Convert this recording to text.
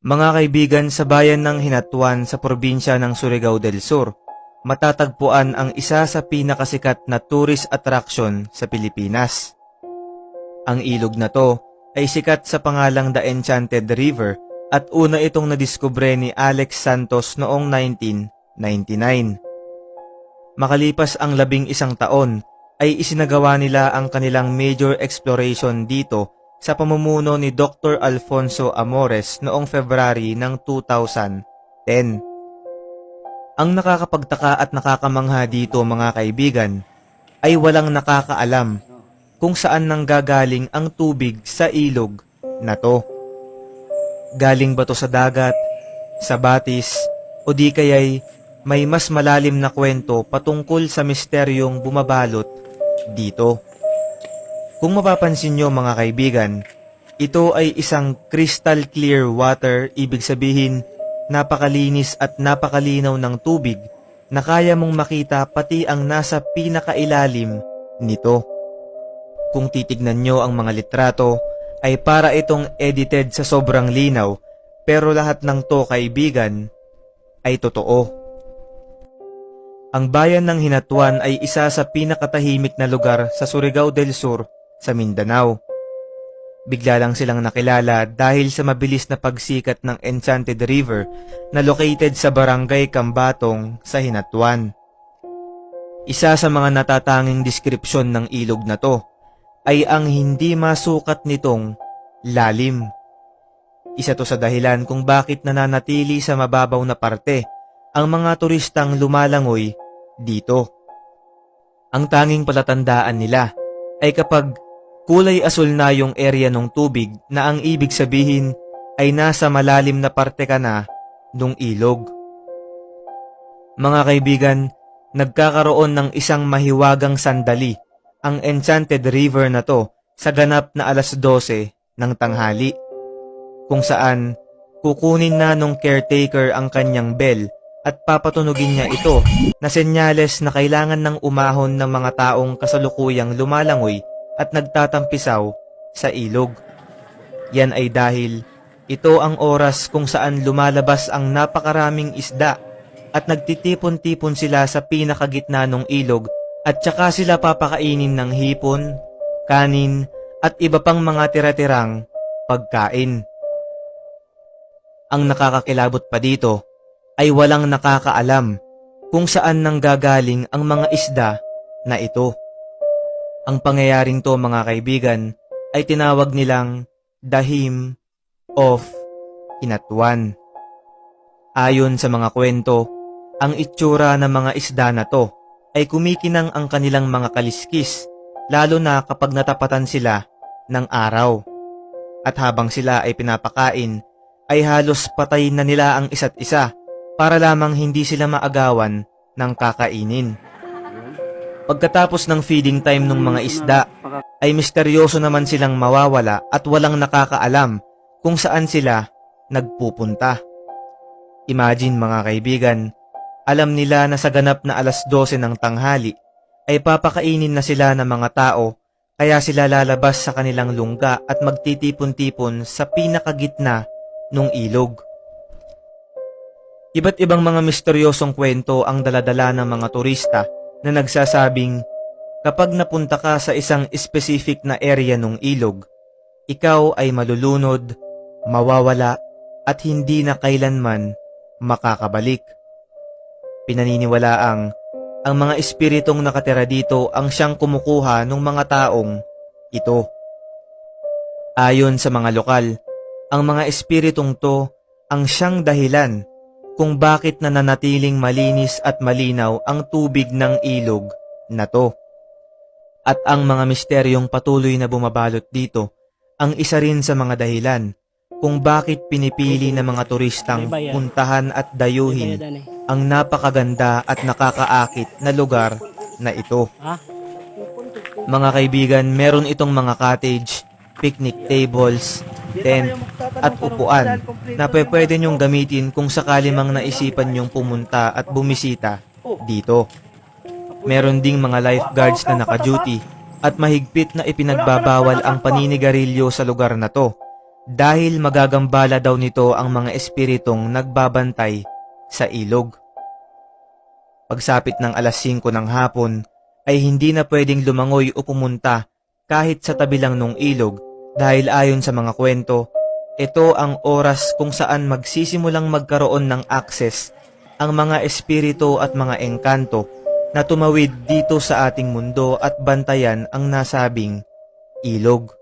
Mga kaibigan sa bayan ng Hinatuan sa probinsya ng Surigao del Sur, matatagpuan ang isa sa pinakasikat na tourist attraction sa Pilipinas. Ang ilog na to ay sikat sa pangalang The Enchanted River at una itong nadiskubre ni Alex Santos noong 1999. Makalipas ang labing isang taon, ay isinagawa nila ang kanilang major exploration dito sa pamumuno ni Dr. Alfonso Amores noong February ng 2010. Ang nakakapagtaka at nakakamangha dito mga kaibigan ay walang nakakaalam kung saan nanggagaling ang tubig sa ilog na to. Galing ba to sa dagat, sa batis, o di kaya'y may mas malalim na kwento patungkol sa misteryong bumabalot dito. Kung mapapansin nyo mga kaibigan, ito ay isang crystal clear water, ibig sabihin napakalinis at napakalinaw ng tubig na kaya mong makita pati ang nasa pinakailalim nito. Kung titignan nyo ang mga litrato, ay para itong edited sa sobrang linaw, pero lahat ng to kaibigan ay totoo. Ang bayan ng Hinatuan ay isa sa pinakatahimik na lugar sa Surigao del Sur sa Mindanao. Bigla lang silang nakilala dahil sa mabilis na pagsikat ng Enchanted River na located sa barangay Kambatong sa Hinatuan. Isa sa mga natatanging deskripsyon ng ilog na to ay ang hindi masukat nitong lalim. Isa to sa dahilan kung bakit nananatili sa mababaw na parte ang mga turistang lumalangoy dito. Ang tanging palatandaan nila ay kapag kulay asul na yung area ng tubig na ang ibig sabihin ay nasa malalim na parte ka na nung ilog. Mga kaibigan, nagkakaroon ng isang mahiwagang sandali ang Enchanted River na to sa ganap na alas 12 ng tanghali kung saan kukunin na nung caretaker ang kanyang bell at papatunugin niya ito na senyales na kailangan ng umahon ng mga taong kasalukuyang lumalangoy at nagtatampisaw sa ilog. Yan ay dahil ito ang oras kung saan lumalabas ang napakaraming isda at nagtitipon-tipon sila sa pinakagitna ng ilog at tsaka sila papakainin ng hipon, kanin at iba pang mga tira-tirang pagkain. Ang nakakakilabot pa dito ay walang nakakaalam kung saan nanggagaling ang mga isda na ito. Ang pangyayaring to mga kaibigan ay tinawag nilang Dahim of Inatuan. Ayon sa mga kwento, ang itsura ng mga isda na to ay kumikinang ang kanilang mga kaliskis lalo na kapag natapatan sila ng araw. At habang sila ay pinapakain, ay halos patay na nila ang isa't isa para lamang hindi sila maagawan ng kakainin. Pagkatapos ng feeding time ng mga isda, ay misteryoso naman silang mawawala at walang nakakaalam kung saan sila nagpupunta. Imagine mga kaibigan, alam nila na sa ganap na alas 12 ng tanghali ay papakainin na sila ng mga tao kaya sila lalabas sa kanilang lungga at magtitipon-tipon sa pinakagitna ng ilog. Iba't ibang mga misteryosong kwento ang daladala ng mga turista na nagsasabing kapag napunta ka sa isang specific na area ng ilog, ikaw ay malulunod, mawawala at hindi na kailanman makakabalik. Pinaniniwalaang ang mga espiritong nakatira dito ang siyang kumukuha ng mga taong ito. Ayon sa mga lokal, ang mga espiritong to ang siyang dahilan kung bakit nananatiling malinis at malinaw ang tubig ng ilog na to. At ang mga misteryong patuloy na bumabalot dito ang isa rin sa mga dahilan kung bakit pinipili ng mga turistang puntahan at dayuhin ang napakaganda at nakakaakit na lugar na ito. Mga kaibigan, meron itong mga cottage, picnic tables, tent, at upuan na pwede nyong gamitin kung sakali mang naisipan nyong pumunta at bumisita dito. Meron ding mga lifeguards na naka-duty at mahigpit na ipinagbabawal ang paninigarilyo sa lugar na to. Dahil magagambala daw nito ang mga espiritong nagbabantay sa ilog. Pagsapit ng alas 5 ng hapon ay hindi na pwedeng lumangoy o pumunta kahit sa tabi lang ng ilog dahil ayon sa mga kwento, ito ang oras kung saan magsisimulang magkaroon ng access ang mga espiritu at mga engkanto na tumawid dito sa ating mundo at bantayan ang nasabing ilog.